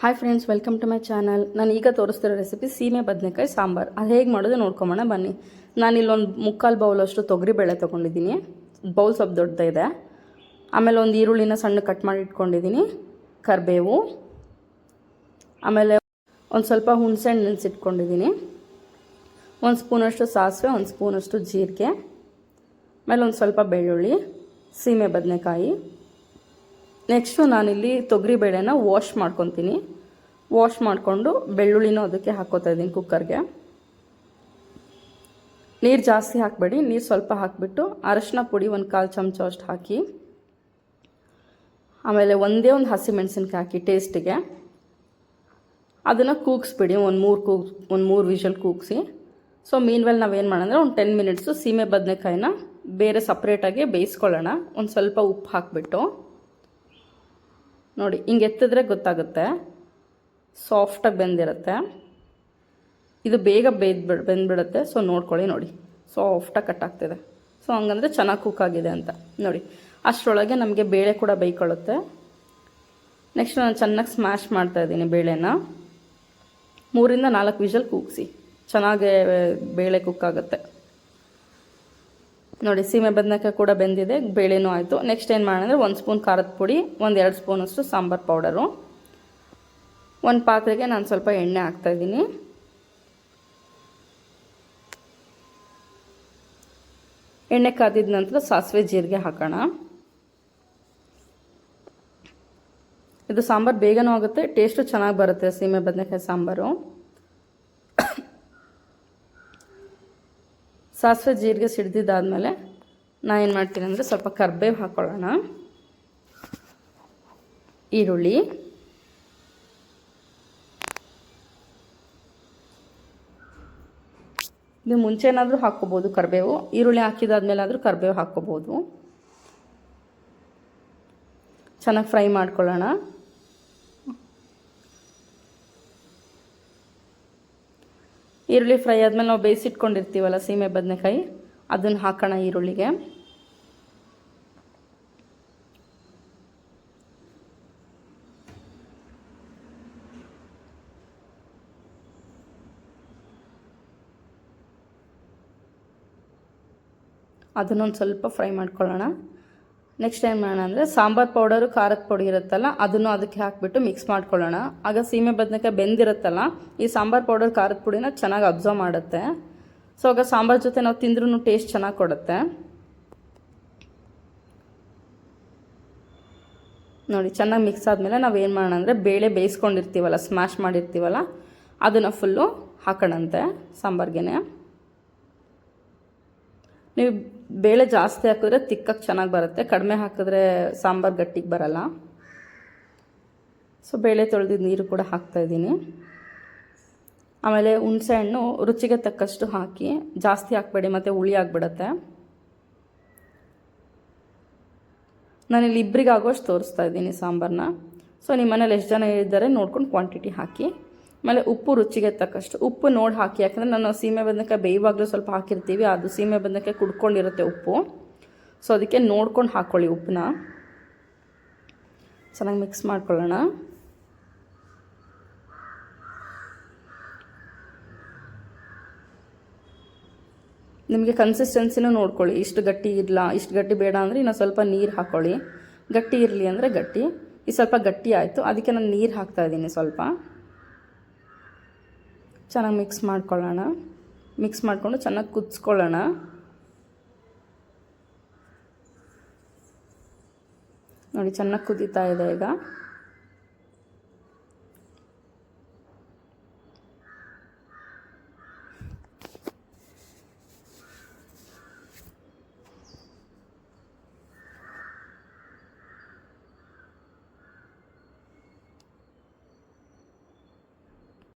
Hi friends welcome to my channel ನಾನು ಈಗ ತೋರಿಸ್ತಿರೋ recipe ಸೀಮೆ ಬದನೆಕಾಯಿ ಸಾಂಬಾರು. ಅದು ಹೇಗೆ ಮಾಡೋದು ನೋಡ್ಕೊಂಬೋಣ ಬನ್ನಿ. ನಾನು ಇಲ್ಲೊಂದು ಮುಕ್ಕಾಲು ಬೌಲಷ್ಟು ತೊಗರಿಬೇಳೆ ತೊಗೊಂಡಿದ್ದೀನಿ. ಬೌಲ್ ಸ್ವಲ್ಪ ದೊಡ್ಡದಿದೆ ಆಮೇಲೆ ಒಂದು ಈರುಳ್ಳಿನ ಸಣ್ಣ ಕಟ್ ಮಾಡಿ ಇಟ್ಕೊಂಡಿದ್ದೀನಿ. ಕರಿಬೇವು. ಆಮೇಲೆ ಒಂದು ಸ್ವಲ್ಪ ಹುಣಸೆಹಣ್ಣು ನೆನೆಸಿಟ್ಕೊಂಡಿದ್ದೀನಿ ಒಂದು ಸ್ಪೂನಷ್ಟು ಸಾಸಿವೆ, ಒಂದು ಸ್ಪೂನಷ್ಟು ಜೀರಿಗೆ. ಆಮೇಲೆ ಒಂದು ಸ್ವಲ್ಪ ಬೆಳ್ಳುಳ್ಳಿ, ಸೀಮೆ ಬದನೆಕಾಯಿ. ನೆಕ್ಸ್ಟು ನಾನಿಲ್ಲಿ ತೊಗರಿಬೇಳೆನ ವಾಶ್ ಮಾಡ್ಕೊತೀನಿ. ವಾಶ್ ಮಾಡಿಕೊಂಡು ಬೆಳ್ಳುಳ್ಳಿನೂ ಅದಕ್ಕೆ ಹಾಕ್ಕೋತಾ ಇದ್ದೀನಿ ಕುಕ್ಕರ್ಗೆ. ನೀರು ಜಾಸ್ತಿ ಹಾಕಬೇಡಿ, ನೀರು ಸ್ವಲ್ಪ ಹಾಕಿಬಿಟ್ಟು ಅರಶಿನ ಪುಡಿ ಒಂದು ಕಾಲು ಚಮಚ ಅಷ್ಟು ಹಾಕಿ, ಆಮೇಲೆ ಒಂದೇ ಒಂದು ಹಸಿಮೆಣಸಿನ್ಕಾಯಿ ಹಾಕಿ ಟೇಸ್ಟಿಗೆ ಅದನ್ನು ಕೂಗಿಸ್ಬಿಡಿ, ಒಂದು ಮೂರು ಕೂಗ್, ಒಂದು ಮೂರು ವಿಷಲ್ ಕೂಗಿಸಿ. ಸೊ ಮೀನ್ವೆಲ್ ನಾವೇನು ಮಾಡೋಣ ಒಂದು ಟೆನ್ ಮಿನಿಟ್ಸು ಸೀಮೆ ಬದನೆಕಾಯಿನ ಬೇರೆ ಸಪ್ರೇಟಾಗಿ ಬೇಯಿಸ್ಕೊಳ್ಳೋಣ. ಒಂದು ಸ್ವಲ್ಪ ಉಪ್ಪು ಹಾಕಿಬಿಟ್ಟು. ನೋಡಿ, ಹಿಂಗೆ ಎತ್ತಿದ್ರೆ ಗೊತ್ತಾಗುತ್ತೆ. ಸಾಫ್ಟಾಗಿ ಬೆಂದಿರುತ್ತೆ. ಇದು ಬೇಗ ಬೇಯ್ದು ಬೆಂದ್ಬಿಡುತ್ತೆ. ಸೊ ನೋಡ್ಕೊಳ್ಳಿ ನೋಡಿ. ಸಾಫ್ಟಾಗಿ ಕಟ್ ಆಗ್ತಿದೆ. ಸೊ ಹಂಗಂದ್ರೆ ಚೆನ್ನಾಗಿ ಕುಕ್ ಆಗಿದೆ ಅಂತ. ನೋಡಿ, ಅಷ್ಟರೊಳಗೆ ನಮಗೆ ಬೇಳೆ ಕೂಡ ಬೇಯ್ಕೊಳ್ಳುತ್ತೆ. ನೆಕ್ಸ್ಟ್ ನಾನು ಚೆನ್ನಾಗಿ ಸ್ಮ್ಯಾಶ್ ಮಾಡ್ತಾ ಇದ್ದೀನಿ ಬೇಳೆನ. ಮೂರಿಂದ ನಾಲ್ಕು ವಿಷಲ್ ಕೂಗಿಸಿ. ಚೆನ್ನಾಗಿ ಬೇಳೆ ಕುಕ್ ಆಗುತ್ತೆ. ನೋಡಿ, ಸೀಮೆ ಬದನೆಕಾಯಿ ಕೂಡ ಬೆಂದಿದೆ, ಬೇಳೆನೂ ಆಯಿತು. ನೆಕ್ಸ್ಟ್ ಏನು ಮಾಡೋಣ ಒಂದು ಸ್ಪೂನ್ ಖಾರದ ಪುಡಿ, ಒಂದು ಎರಡು ಸ್ಪೂನಷ್ಟು ಸಾಂಬಾರು ಪೌಡರು. ಒಂದು ಪಾತ್ರೆಗೆ ನಾನು ಸ್ವಲ್ಪ ಎಣ್ಣೆ ಹಾಕ್ತಾಯಿದ್ದೀನಿ ಎಣ್ಣೆ ಕಾದಿದ ನಂತರ ಸಾಸಿವೆ ಜೀರಿಗೆ ಹಾಕೋಣ. ಇದು ಸಾಂಬಾರು ಬೇಗನೂ ಆಗುತ್ತೆ, ಟೇಸ್ಟು ಚೆನ್ನಾಗಿ ಬರುತ್ತೆ ಸೀಮೆ ಬದನೆಕಾಯಿ ಸಾಂಬಾರು. ಸಾಸಿವೆ ಜೀರಿಗೆ ಸಿಡ್ದಿದ್ದಾದಮೇಲೆ ನಾನು ಏನು ಮಾಡ್ತೀನಿ ಅಂದರೆ ಸ್ವಲ್ಪ ಕರ್ಬೇವು ಹಾಕ್ಕೊಳ್ಳೋಣ ಈರುಳ್ಳಿ. ನೀವು ಮುಂಚೆನಾದರೂ ಹಾಕ್ಕೋಬೋದು ಕರಿಬೇವು. ಈರುಳ್ಳಿ ಹಾಕಿದಾದ್ಮೇಲೆ ಆದರೂ ಕರಿಬೇವು ಹಾಕ್ಕೋಬೋದು. ಚೆನ್ನಾಗಿ ಫ್ರೈ ಮಾಡ್ಕೊಳ್ಳೋಣ. ಈರುಳ್ಳಿ ಫ್ರೈ ಆದಮೇಲೆ ನಾವು ಬೇಯಿಸಿಟ್ಕೊಂಡಿರ್ತೀವಲ್ಲ ಸೀಮೆ ಬದನೆಕಾಯಿ ಅದನ್ನು ಹಾಕೋಣ ಈರುಳ್ಳಿಗೆ. ಅದನ್ನೊಂದು ಸ್ವಲ್ಪ ಫ್ರೈ ಮಾಡ್ಕೊಳ್ಳೋಣ. ನೆಕ್ಸ್ಟ್ ಏನು ಮಾಡೋಣ ಅಂದರೆ ಸಾಂಬಾರು ಪೌಡರು ಖಾರದ ಪುಡಿ ಇರುತ್ತಲ್ಲ, ಅದನ್ನು ಅದಕ್ಕೆ ಹಾಕಿಬಿಟ್ಟು ಮಿಕ್ಸ್ ಮಾಡ್ಕೊಳ್ಳೋಣ. ಆಗ ಸೀಮೆ ಬದನೆಕಾಯಿ ಬೆಂದಿರುತ್ತಲ್ಲ, ಈ ಸಾಂಬಾರು ಪೌಡರ್ ಖಾರದ ಪುಡಿನ ಚೆನ್ನಾಗಿ ಅಬ್ಸರ್ವ್ ಮಾಡುತ್ತೆ. ಸೊ ಆಗ ಸಾಂಬಾರು ಜೊತೆ ನಾವು ತಿಂದ್ರೂ ಟೇಸ್ಟ್ ಚೆನ್ನಾಗಿ ಕೊಡುತ್ತೆ. ನೋಡಿ, ಚೆನ್ನಾಗಿ ಮಿಕ್ಸ್ ಆದಮೇಲೆ ನಾವು ಏನು ಮಾಡೋಣ ಅಂದರೆ ಬೇಳೆ ಬೇಯಿಸ್ಕೊಂಡಿರ್ತೀವಲ್ಲ ಸ್ಮ್ಯಾಶ್ ಮಾಡಿರ್ತೀವಲ್ಲ, ಅದನ್ನು ಫುಲ್ಲು ಹಾಕೋಣಂತೆ ಸಾಂಬಾರ್ಗೆ ನೀವು ಬೇಳೆ ಜಾಸ್ತಿ ಹಾಕಿದ್ರೆ ತಿಕ್ಕಕ್ಕೆ ಚೆನ್ನಾಗಿ ಬರುತ್ತೆ. ಕಡಿಮೆ ಹಾಕಿದ್ರೆ ಸಾಂಬಾರು ಗಟ್ಟಿಗೆ ಬರಲ್ಲ. ಸೊ ಬೇಳೆ ತೊಳೆದಿದ್ದು ನೀರು ಕೂಡ ಹಾಕ್ತಾಯಿದ್ದೀನಿ ಆಮೇಲೆ ಹುಣಸೆಹಣ್ಣು ರುಚಿಗೆ ತಕ್ಕಷ್ಟು ಹಾಕಿ ಜಾಸ್ತಿ ಹಾಕಬೇಡಿ, ಮತ್ತು ಹುಳಿ ಆಗಿಬಿಡತ್ತೆ. ನಾನಿಲ್ಲಿ ಇಬ್ಬರಿಗಾಗುವಷ್ಟು ತೋರಿಸ್ತಾ ಇದ್ದೀನಿ ಸಾಂಬಾರನ್ನ ಸೊ ನಿಮ್ಮ ಮನೇಲಿ ಎಷ್ಟು ಜನ ಇದ್ದಾರೆ ನೋಡ್ಕೊಂಡು ಕ್ವಾಂಟಿಟಿ ಹಾಕಿ. ಆಮೇಲೆ ಉಪ್ಪು ರುಚಿಗೆ ತಕ್ಕಷ್ಟು. ಉಪ್ಪು ನೋಡಿ ಹಾಕಿ, ಯಾಕಂದರೆ ನಾನು ಸೀಮೆ ಬದನೆಕಾಯಿ ಬೇಯುವಾಗಲೂ ಸ್ವಲ್ಪ ಹಾಕಿರ್ತೀವಿ, ಅದು ಸೀಮೆ ಬದನೆಕಾಯಿ ಕುಡ್ಕೊಂಡಿರುತ್ತೆ ಉಪ್ಪು. ಸೊ ಅದಕ್ಕೆ ನೋಡ್ಕೊಂಡು ಹಾಕ್ಕೊಳ್ಳಿ ಉಪ್ಪನ್ನ. ಚೆನ್ನಾಗಿ ಮಿಕ್ಸ್ ಮಾಡ್ಕೊಳ್ಳೋಣ. ನಿಮಗೆ ಕನ್ಸಿಸ್ಟೆನ್ಸಿನೂ ನೋಡ್ಕೊಳ್ಳಿ. ಇಷ್ಟು ಗಟ್ಟಿ ಇರಲ್ಲ ಇಷ್ಟು ಗಟ್ಟಿ ಬೇಡ ಅಂದರೆ ಇನ್ನು ಸ್ವಲ್ಪ ನೀರು ಹಾಕ್ಕೊಳ್ಳಿ ಗಟ್ಟಿ ಇರಲಿ ಅಂದರೆ ಗಟ್ಟಿ. ಈ ಸ್ವಲ್ಪ ಗಟ್ಟಿ ಆಯಿತು, ಅದಕ್ಕೆ ನಾನು ನೀರು ಹಾಕ್ತಾಯಿದ್ದೀನಿ ಸ್ವಲ್ಪ. ಚೆನ್ನಾಗಿ ಮಿಕ್ಸ್ ಮಾಡ್ಕೊಳ್ಳೋಣ. ಮಿಕ್ಸ್ ಮಾಡಿಕೊಂಡು ಚೆನ್ನಾಗಿ ಕುದಿಸ್ಕೊಳ್ಳೋಣ. ನೋಡಿ ಚೆನ್ನಾಗಿ ಕುದೀತಾ ಇದೆ ಈಗ.